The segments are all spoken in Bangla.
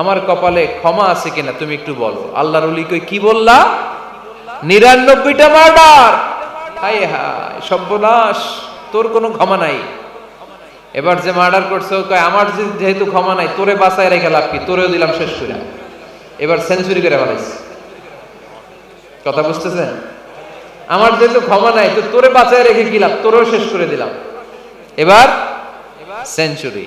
আমার কপালে ক্ষমা আছে কিনা তুমি একটু বলো। আল্লাহর কি বললা? নিরানব্বইটা মার্ডার। হায় হায়, সর্বনাশ, তোর কোনো ক্ষমা নাই। এবার যে মার্ডার করছে আমার যেহেতু ক্ষমা নাই, তোরে বাঁচায় রেখে লাভ কি? তোরেও দিলাম শেষ করে। এবার সেঞ্চুরি করে ফেলাইছে। কথা বুঝতেছেন? আমার যেহেতু ক্ষমা নাই, তো তোরে বাঁচায় রেখে কি লাভ? তোরেও শেষ করে দিলাম। এবার সেঞ্চুরি।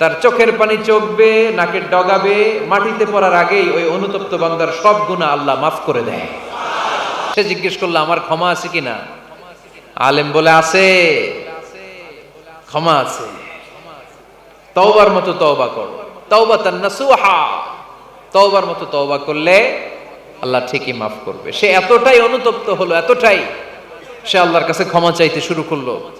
তার চোখের পানি চোখবে, নাকের ডগাবে, মাটিতে পড়ার আগেই ওই অনুতপ্ত বান্দার সব গুণা আল্লাহ মাফ করে দেয়। সে জিজ্ঞেস করল, আমার ক্ষমা আছে কিনা? আলেম বলে, আছে। ক্ষমা আছে। তওবার মতো তওবা করো। তওবা তার নাসুহা। তওবার মতো তওবা করলে আল্লাহ ঠিকই মাফ করবে। সে এতটাই অনুতপ্ত হলো, এতটাই সে আল্লাহর কাছে ক্ষমা চাইতে শুরু করল।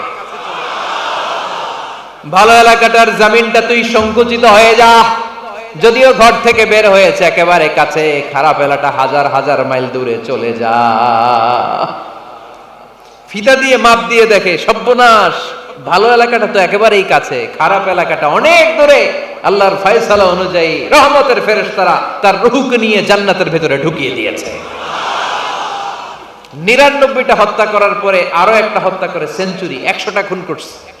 ভালো এলাকাটার জামিনটা তুই সংকুচিত হয়ে যা। যদিও ঘর থেকে বের হয়েছে, একেবারে কাছে। খারাপ এলাকা, হাজার হাজার মাইল দূরে চলে যা। ফিতা দিয়ে, মাপ দিয়ে দেখে, সর্বনাশ। ভালো এলাকাটা তো একেবারেই কাছে। খারাপ এলাকাটা অনেক দূরে। আল্লাহর ফয়সালা অনুযায়ী রহমতের ফেরেশতারা তার রুহুকে নিয়ে জান্নাতের ভেতরে ঢুকিয়ে দিয়েছে। নিরানব্বইটা হত্যা করার পরে আরও একটা হত্যা করে সেঞ্চুরি, একশোটা খুন করছে।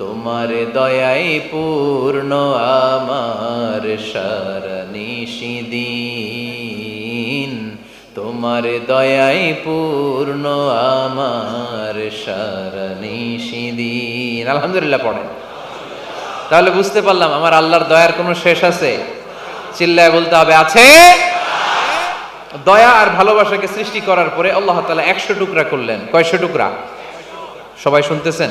তোমার দয়াই পূর্ণ আমার সারনিশিদিন তোমার দয়াই পূর্ণ আমার সারনিশিদিন আলহামদুলিল্লাহ পড়েন। তাহলে বুঝতে পারলাম আমার আল্লাহর দয়ার কোনো শেষ আছে? চিল্লায় বলতে হবে, আছে? দয়া আর ভালোবাসাকে সৃষ্টি করার পরে আল্লাহ তালা একশো টুকরা করলেন। কয়শো টুকরা? সবাই শুনতেছেন?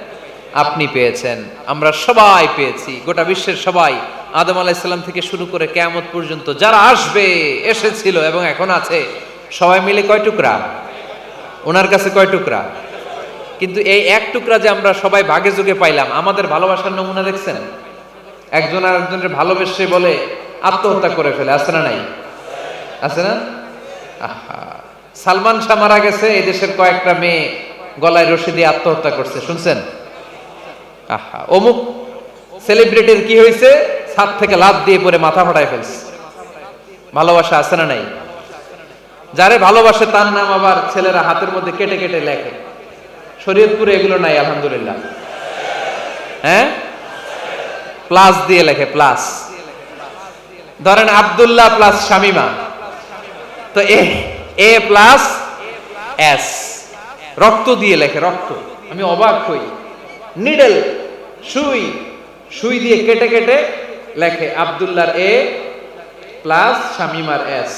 আপনি পেয়েছেন। আমরা সবাই পেয়েছি। গোটা বিশ্বের সবাই আদম আলাইসাল্লাম থেকে শুরু করে কেয়ামত পর্যন্ত যারা আসবে, এসেছিল এবং এখন আছে, সবাই মিলে কয় টুকরা? ওনার কাছে কয় টুকরা? কিন্তু এই এক টুকরা যে আমরা সবাই ভাগে যোগে পাইলাম, আমাদের ভালোবাসার নমুনা দেখছেন? একজন আর একজনের ভালোবেসে বলে আত্মহত্যা করে ফেলে, আছে না নাই? আছে না? আহা। সালমান শাহ মারা গেছে এই দেশের কয়েকটা মেয়ে গলায় রশি দিয়ে আত্মহত্যা করছে, শুনছেন? আহা, অমুক সেলিব্রিটির কি হয়েছে ছাদ থেকে লাভ দিয়ে পরে মাথা ফাটায় ফেলছে। ভালোবাসা আছে না নাই? যারে ভালোবাসে তার নাম আবার ছেলেরা হাতের মধ্যে কেটে কেটে লেখে। শরীয়তপুরে এগুলো নাই, আলহামদুলিল্লাহ। হ্যাঁ? প্লাস দিয়ে লেখে, প্লাস। ধরেন আব্দুল্লাহ প্লাস শামিমা। তো এ এ প্লাস এস। রক্ত দিয়ে লেখে, রক্ত। আমি অবাক হই। নিডেল। সুই সুই দিয়ে কেটে কেটে লেখে আবদুল্লার এ প্লাস শামিমার এস।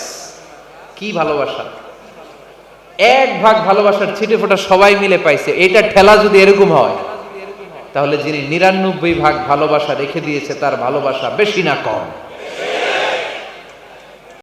কি ভালোবাসা। এক ভাগ ভালোবাসার ছিটে ফোটা সবাই মিলে পাইছে। এটা ঠেলা যদি এরকম হয়, তাহলে যিনি নিরানব্বই ভাগ ভালোবাসা রেখে দিয়েছে, তার ভালোবাসা বেশি না কম।